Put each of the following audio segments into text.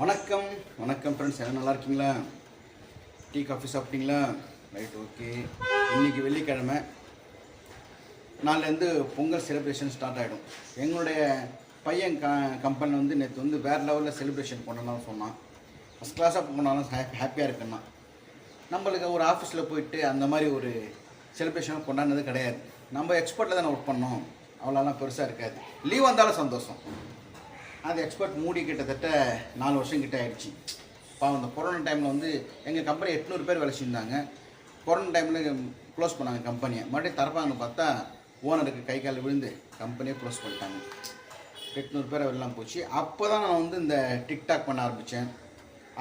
வணக்கம் வணக்கம் ஃப்ரெண்ட்ஸ் எல்லாம் நல்லா இருக்கீங்களா? டீ காஃபி சாப்பிட்டீங்களா? Right okay. இன்னைக்கு வெள்ளிக்கிழமை. நாளிலேருந்து பொங்கல் செலிப்ரேஷன் ஸ்டார்ட் ஆகிடும் எங்களுடைய பையன் க கம்பெனி வந்து நேற்று வந்து வேறு லெவலில் செலிப்ரேஷன் பண்ணணும்னு சொன்னான். ஃபஸ்ட் கிளாஸாக போனாலும் ஹாப்பியாக இருக்குன்னா. நம்மளுக்கு ஒரு ஆஃபீஸில் போயிட்டு அந்த மாதிரி ஒரு செலிப்ரேஷன் கொண்டாடினது கிடையாது. நம்ம எக்ஸ்போர்ட்டில் தானே ஒர்க் பண்ணோம். அவ்வளோலாம் பெருசாக இருக்காது. லீவ் வந்தாலும் சந்தோஷம். அந்த எக்ஸ்பர்ட் மூடி கிட்டத்தட்ட நாலு வருஷம் கிட்ட ஆயிடுச்சு. பாவம் இந்த கொரோனா டைமில் வந்து எங்கள் கம்பெனி எட்நூறு பேர் வேலை செஞ்சாங்க. கொரோனா டைமில் க்ளோஸ் பண்ணாங்க கம்பெனியை மறுபடியும் தரப்பாங்கன்னு பார்த்தா ஓனருக்கு கை கால் விழுந்து கம்பெனியை க்ளோஸ் பண்ணிட்டாங்க. எட்நூறு பேர் எல்லாம் போச்சு. அப்போ தான் நான் வந்து இந்த டிக்டாக் பண்ண ஆரம்பித்தேன்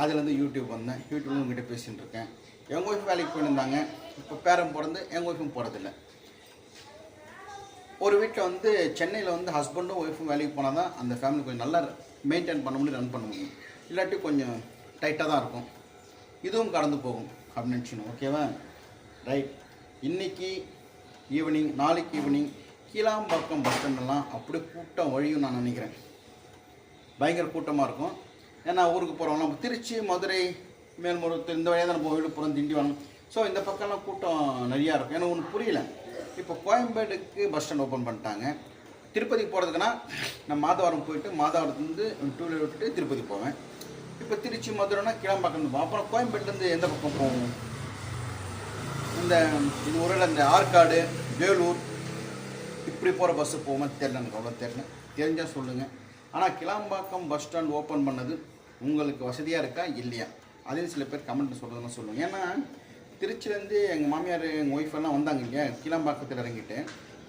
அதுலேருந்து யூடியூப் வந்தேன். யூடியூப்ல உங்ககிட்ட பேசிகிட்டு இருக்கேன். எங்கள் ஒய்ஃப் வேலைக்கு போயிருந்தாங்க. இப்போ பேரன் பிறந்து எங்கள் ஒய்ஃபும் போகிறதில்ல ஒரு வீட்டில் வந்து சென்னையில் வந்து ஹஸ்பண்டும் ஒய்ஃபும் வேலைக்கு போனால் தான் அந்த ஃபேமிலி கொஞ்சம் நல்லா மெயின்டைன் பண்ண முடியும் ரன் பண்ண முடியும். இல்லாட்டி கொஞ்சம் டைட்டாக தான் இருக்கும். இதுவும் கடந்து போகும் அப்படின்னு நினச்சிக்கணும் ஓகேவா ரைட் இன்றைக்கி ஈவினிங் நாளைக்கு ஈவினிங் கீழாம்பாக்கம் பஸ் ஸ்டாண்டெல்லாம் அப்படியே கூட்டம் வழியும் நான் நினைக்கிறேன். பயங்கர கூட்டமாக இருக்கும். ஏன்னா ஊருக்கு போகிறவங்களாம் திருச்சி மதுரை மேல்மருவத்தூர் இந்த வழியாக தான் நம்ம விழுப்புரம் திண்டிவனம். ஸோ இந்த பக்கம்லாம் கூட்டம் நிறையா இருக்கும். ஏன்னா ஒன்று புரியல. இப்போ கோயம்பேடுக்கு பஸ் ஸ்டாண்ட் ஓப்பன் பண்ணிட்டாங்க. திருப்பதி போகிறதுக்குன்னா நான் மாதவரம் போயிட்டு மாதவரத்துலேருந்து டூ வீலர் விட்டுட்டு திருப்பதி போவேன். இப்போ திருச்சி மதுரைனா கிளம்பாக்கம் போவோம் அப்புறம் கோயம்பேடுலேருந்து எந்த பக்கம் போவோம் இந்த இது ஒரு இந்த ஆற்காடு வேலூர் இப்படி போகிற பஸ்ஸு போவோம் தெரியல எனக்கு அவ்வளோ தெரில தெரிஞ்சால் சொல்லுங்கள் ஆனால் கிளாம்பாக்கம் பஸ் ஸ்டாண்ட் ஓப்பன் பண்ணது உங்களுக்கு வசதியாக இருக்கா? இல்லையா? அதையும் சில பேர் கமெண்ட் சொல்கிறதுன்னு சொல்லுங்கள் ஏன்னா திருச்சிலேருந்து எங்கள் மாமியார் எங்கள் ஒய்ஃப் எல்லாம் வந்தாங்க இல்லையா கிளாம்பாக்கத்தில் இறங்கிட்டு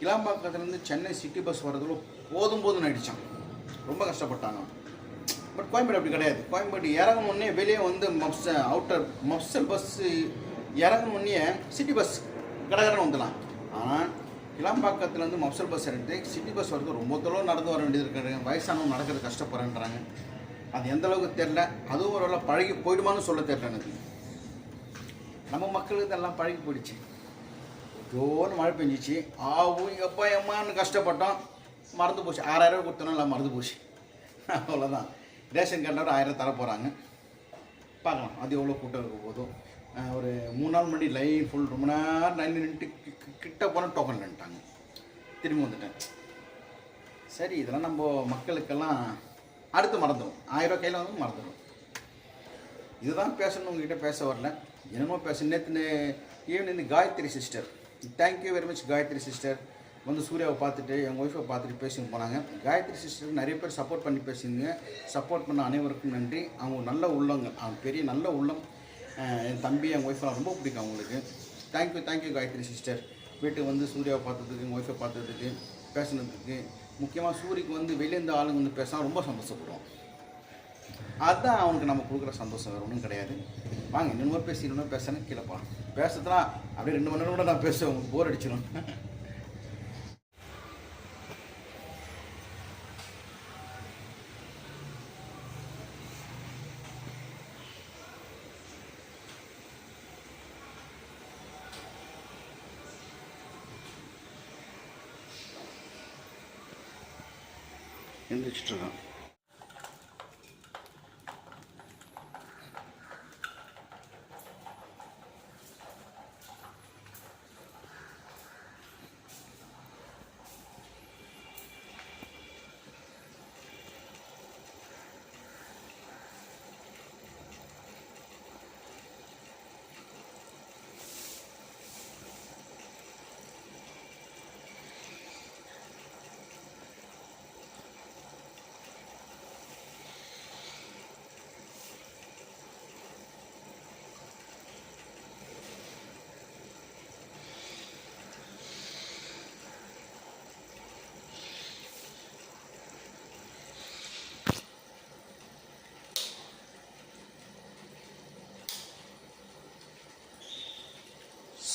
கிளாம்பாக்கத்துலேருந்து சென்னை சிட்டி பஸ் வர்றதுல போதும் போதும் நடித்தான் ரொம்ப கஷ்டப்பட்டாங்க. பட் கோயம்பேடு அப்படி கிடையாது. கோயம்பேடு இறங்கணுன்னே வெளியே வந்து மப்ஸ அவுட்டர் மப்சல் பஸ்ஸு இறங்கணுன்னே சிட்டி பஸ் கடகடன்னு வந்துடலாம். ஆனால் கிளாம்பாக்கத்துலேருந்து மப்சல் பஸ் எடுத்து சிட்டி பஸ் வரது ரொம்ப தொலைவு நடந்து வர வேண்டியது இருக்காங்க வயசானவங்க நடக்கிறது கஷ்டப்படுறேன்றாங்க. அது எந்த அளவுக்கு தெரில அதுவும் ஒரு பழகி போயிடுமான்னு சொல்ல தெரில எனக்கு. நம்ம மக்களுக்கு இதெல்லாம் பழகி போயிடுச்சு. ஜோன்னு மழை பெஞ்சிச்சு. ஆவும் எப்பா எம்மான்னு கஷ்டப்பட்டோம். மறந்து போச்சு. ஆறாயிரம் ரூபா கொடுத்தோன்னா எல்லாம் மறந்து போச்சு. அவ்வளோதான் ரேஷன் கார்டில் ஒரு ஆயிரம் தர போகிறாங்க பார்க்கலாம். அது எவ்வளோ கூட்டம் இருக்க போதும். ஒரு மூணு நாள் மணி லைன் ஃபுல் ரொம்ப நேரம் லைன் நின்றுட்டு கிட்ட போனால் டோக்கன் நின்ட்டாங்க திரும்பி வந்துட்டேன். சரி இதெல்லாம் நம்ம மக்களுக்கெல்லாம் அடுத்து மறந்துடும் ஆயிரம் கையில் வந்து மறந்துடும் இதுதான் பேசணும் உங்ககிட்ட பேச வரல. என்னமோ பேச நேற்று evening Gayathri sister thank you very much Gayathri sister வந்து சூர்யாவை பார்த்துட்டு எங்கள் ஒய்ஃபை பார்த்துட்டு பேசிட்டு போனாங்க. காயத்ரி சிஸ்டருக்கு நிறைய பேர் சப்போர்ட் பண்ணி பேசுங்க சப்போர்ட் பண்ண அனைவருக்கும் நன்றி. அவங்க நல்ல உள்ளங்க அவங்க பெரிய நல்ல உள்ளம். என் தம்பி என் ஒய்ஃபெலாம் ரொம்ப பிடிக்கும் அவங்களுக்கு. தேங்க்யூ தேங்க்யூ காயத்ரி சிஸ்டர் வீட்டுக்கு வந்து சூர்யாவை பார்த்ததுக்கு எங்கள் ஒய்ஃபை பார்த்ததுக்கு பேசுனதுக்கு. முக்கியமாக சூரியக்கு வந்து வெளியேருந்து ஆளுங்க வந்து பேசினா ரொம்ப சந்தோஷப்படுவோம் அதுதான் அவனுக்கு நம்ம கொடுக்குற சந்தோஷம் வேறு ஒன்றும் கிடையாது. வாங்க இன்னொரு பேசி இன்னொரு பேசுறேன் கீழே போகலாம் பேசுறதுனா அப்படியே ரெண்டு மணி நேரம் கூட நான் பேசுவேன் உங்களுக்கு போர் அடிச்சிடும் எந்திரிச்சிட்ருக்கான்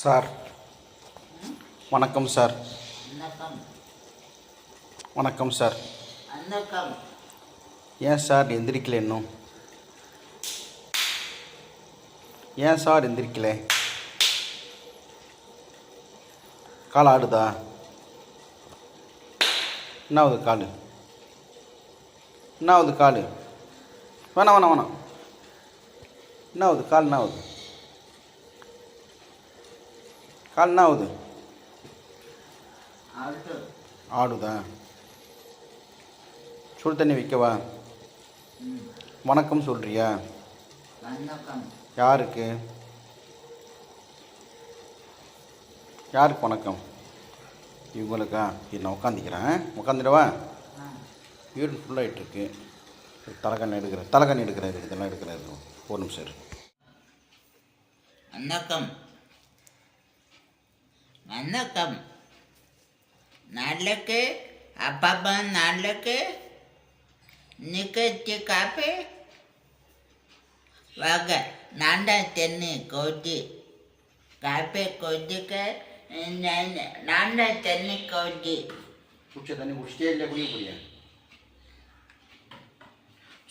சார். வணக்கம் சார். வணக்கம் சார். ஏன் சார் எந்திரிக்கல இன்னும்? ஏன் சார் எந்திரிக்கல? கால் ஆடுதா? என்னாவது கால்? என்னாவது கால்? வேணாம் வேணாம் வேணாம். என்ன ஆகுது கால் என்ன ஆகுது கால் என்ன ஆகுது ஆடுதா? சுடு தண்ணி வைக்கவா? வணக்கம் சொல்கிறியா யாருக்கு? யாருக்கு வணக்கம்? இவங்களுக்கா? இது நான் உட்காந்துக்கிறேன் உட்காந்துடவா ஆ. யூரின் ஃபுல்லாகிட்டு இருக்கு தலைக்கண்ணி எடுக்கிறேன் தலைக்கண்ணி எடுக்கிறாரு இதெல்லாம் எடுக்கிறாரு. ஒரு நிமிஷம். வணக்கம். வணக்கம். நாளைக்கு அப்பப்பா நாளைக்கு நிகழ்ச்சி காப்பி. வாங்க நான் தென்னு கோட்டி காப்பி கோட்டிக்க நான் தென்னு கோட்டி குடிச்ச தண்ணி குடிச்சிட்டே இல்லை குடிக்க போறியா?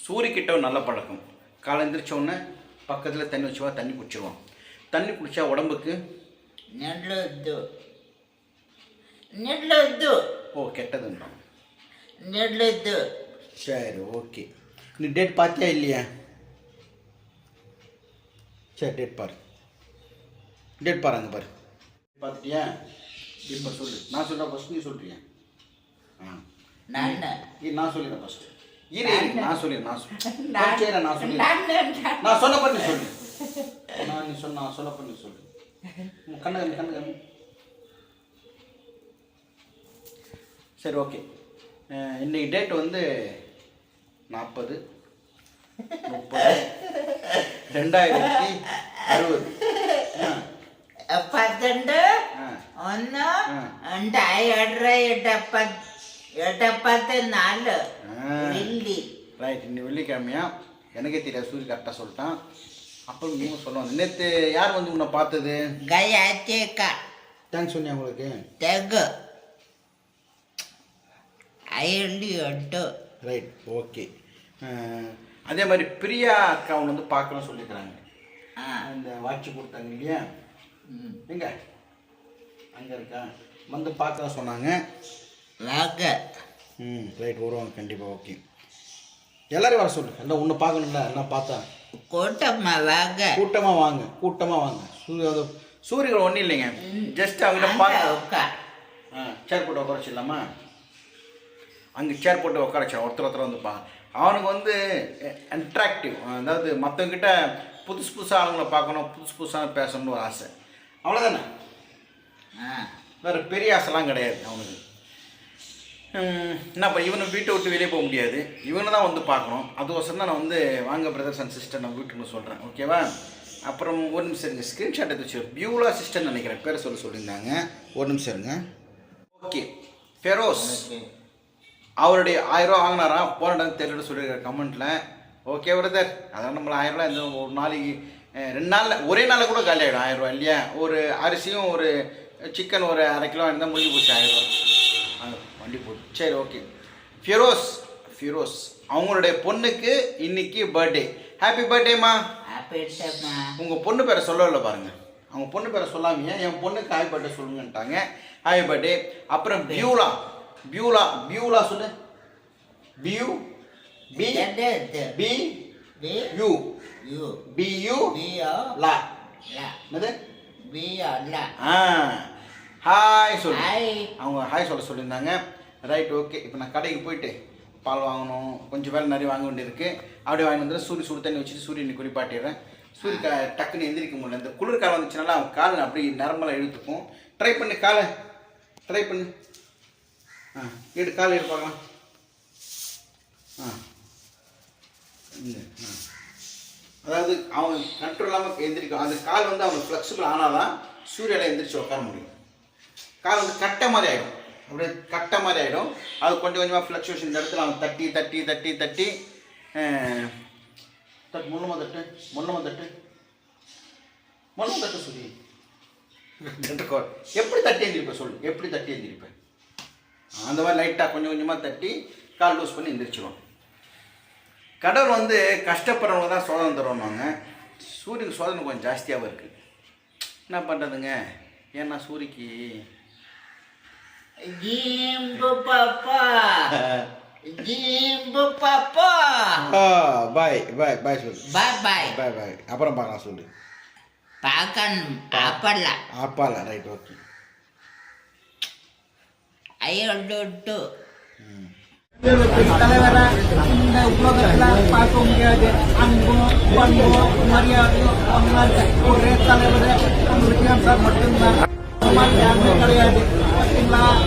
சூரியக்கிட்ட ஒரு நல்ல பழக்கம். காலை எந்திரிச்ச உடனே பக்கத்தில் தண்ணி வச்சுவா தண்ணி குடிச்சிருவான். தண்ணி குடித்தா உடம்புக்கு ನೆಡ್ಲದ್ದು. ನೆಡ್ಲದ್ದು. ಓ ಕೆಟ್ಟದನ್ನು ನೆಡ್ಲದ್ದು. ಸರಿ ಓಕೆ. ನೀ ಡೇಟ್ ಪಾತ್ಯ ಇಲ್ಲಿಯಾ? சரி டேட் பாரு டேட் பாரு அங்கே பாரு பார்த்துட்டியா இப்போ சொல்லு நான் சொல்கிறேன் ஃபஸ்ட் நீ சொல்கிறியா ஆ நான் நான் சொல்லிடுறேன் ஃபஸ்ட்டு இரு நான் சொல்லிடுறேன் நான் சொல்லிடுறேன் நான் சொல்லிடுறேன் நான் சொன்ன பண்ணி சொல்லு நான் நீ சொன்ன நான் சொல்ல பண்ணி சொல்லு உன் கண்ணு கம்மி கண்ணு கம்மி சரி ஓகே இன்னைக்கு டேட் வந்து நாற்பது முப்பது ரெண்டாயிரத்தி அறுபது ஆ, പന്ത്രണ്ട് ஆ. ഒന്ന് ആ. രണ്ട് ഏഴര എട്ടപ്പ എട്ടപ്പത്ത് നാല് ஆ. വെള്ളി ரைட் இன்னைக்கு வெள்ளிக்கிழமையா எனக்கே தெரியாது சூரிய கரெக்டாக சொல்லிட்டான் அப்போ நீங்க சொல்லுவாங்க. நேற்று யார் வந்து உன்னை பார்த்தது? கயாச்சேக்கா. தேங்க்ஸ் சொன்னியா உங்களுக்கு? தேங்க். ஐண்டு எட்டு. Right okay. அதே மாதிரி பிரியா அக்கா வந்து பார்க்கணும்னு சொல்லியிருக்கிறாங்க. இந்த வாட்சி கொடுத்தாங்க இல்லையா? எங்க? அங்கே இருக்கா? வந்து பார்க்க சொன்னாங்க. வாங்க. ம் ரைட் வருவாங்க. கண்டிப்பாக ஓகே. எல்லோரும் வர சொல்லு. எல்லாம் ஒன்று பார்க்கணும்ல எல்லாம் பார்த்தா. கூட்டமாக வாங்க. கூட்டமாக வாங்க கூட்டமாக வாங்க. சூரிய சூரியன் ஒன்றும் இல்லைங்க. ஜஸ்ட் அவங்கள பார்த்து ஆ சேர் போட்டு உட்கார வச்சிடலாமா? அங்கே சேர் போட்டு உட்கார வச்சிடலாம். ஒருத்தர் ஒருத்தர் வந்து அவனுக்கு வந்து அட்ராக்டிவ் அதாவது மற்றவங்கிட்ட புதுசு புதுசாக ஆளுங்களை பார்க்கணும் புதுசு புதுசாக பேசணும்னு ஒரு ஆசை. அவ்வளோதானே வேறு பெரிய ஆசைலாம் கிடையாது அவனுக்கு. என்ன இப்போ இவனை வீட்டை விட்டு வெளியே போக முடியாது. இவனை தான் வந்து பார்க்கணும். அதுவசம் தான் நான் வந்து வாங்க பிரதர்ஸ் அண்ட் சிஸ்டர் நான் வீட்டுக்கு சொல்கிறேன் ஓகேவா அப்புறம் ஒரு நிமிஷம் இருங்க. ஸ்க்ரீன்ஷாட் எடுத்து வச்சு பியூலா சிஸ்டர் நினைக்கிறேன். பேரை சொல்ல சொல்லியிருந்தாங்க. ஒரு நிமிஷம் இருங்க. ஓகே ஃபெரோஸ் அவருடைய ஆயிரம் ரூபா வாங்கினாரா? போனடம் தெரியல சொல்லியிருக்காரு கமெண்ட்டில் ஓகே பிரதர் அதான் நம்மள ஆயிரம் ரூபா இந்த ஒரு நாளைக்கு ரெண்டு நாளில் ஒரே நாளில் கூட காலி ஆகிடும் ஆயிரம் ரூபா இல்லையா? ஒரு அரிசியும் ஒரு சிக்கன் ஒரு அரை கிலோ இருந்தால் முடிஞ்சு போச்சு ஆயிரம் ரூபா. வண்டி போட்டு. சரி ஓகே ஃபிரோஸ் ஃபிரோஸ் அவங்களுடைய பொண்ணுக்கு இன்னைக்கு பர்த்டே ஹாப்பி பர்த்டேம்மா உங்கள் பொண்ணு பேரை சொல்லல பாருங்க. அவங்க பொண்ணு பேரை சொல்லாமயே என் பொண்ணுக்கு ஹாப்பி பர்த்டே சொல்லுங்கன்ட்டாங்க. ஹாப்பி பர்த்டே அப்புறம் பியூலா பியூலா பியூலா சொல்லு. பியூ B B B U. U. B U லா. என்னது? பியோ லா. ஆ. ஹாய் சொல்லு. ஹாய் அவங்க ஹாய் சொல்ல சொல்லியிருந்தாங்க. ரைட் ஓகே இப்போ நான் கடைக்கு போயிட்டு பால் வாங்கணும் கொஞ்சம் வேலை நிறைய வாங்க வேண்டியிருக்கு. அப்படியே வாங்கி வந்து சூரிய சுடு தண்ணி வச்சுட்டு சூரியனை குறிப்பாட்டிடுறேன் சூரிய க டக்குன்னு எந்திரிக்க முடியல. இந்த குளிர் காலம் வந்துச்சுனால அவன் காலை அப்படியே நரம்பெல்லாம் இழுத்துக்கும். ட்ரை பண்ணு காலை. ட்ரை பண்ணு. ஆ எடு காலை எடு பார்க்கலாம். ஆ. இந்த ஆ. அதாவது அவன் கண்ட்ரோல் இல்லாமல் எந்திரிக்கும். அந்த கால் வந்து அவனுக்கு ஃப்ளெக்சிபிள் ஆனால் தான் சூரியனை எந்திரிச்சு உட்கார முடியும். கால் வந்து கட்ட மாதிரி ஆகிடும் அப்படியே கட்ட மாதிரி ஆகிடும் அது கொஞ்சம் கொஞ்சமாக ஃப்ளக்ஷுவேஷன் இந்த இடத்துல அவன் தட்டி தட்டி தட்டி தட்டி தட் தட்டு முன்னமாக தட்டு முன்னமாக தட்டு. முன்னமாக தட்டு சொல்லி. எப்படி தட்டி எழுந்திருப்பேன் சொல்லு? எப்படி தட்டி எழுந்திருப்பேன் அந்த மாதிரி லைட்டாக கொஞ்சம் கொஞ்சமாக தட்டி கால் லூஸ் பண்ணி எந்திரிச்சிடும் கடவுள் வந்து கஷ்டப்படுறவங்க தான் சோதனை தருவாங்க. சூரியனுக்கு சோதனை கொஞ்சம் ஜாஸ்தியாகவும் இருக்குது என்ன பண்ணுறதுங்க ஏன்னா சூரிக்கு ஜீம்பு பாப்பா ஜீம்பு பாப்பா பாய் பாய் பாய் சொல்லு பாய் பாய் பாய் பாய் அப்புறம் பார்க்கலாம் சொல்லு பார்க்கணும் அப்பல்ல அப்பால ரைட் ஓகே ஐயொட்டு தலைவரை இந்த உலகத்தில் பார்க்க முடியாது அன்பும் பண்பும் மரியாதையும் அவங்க ஒரே தலைவர் நம்ம விஜயம் சார் மட்டும்தான் அந்த மாதிரி யாருமே கிடையாது பார்த்தீங்களா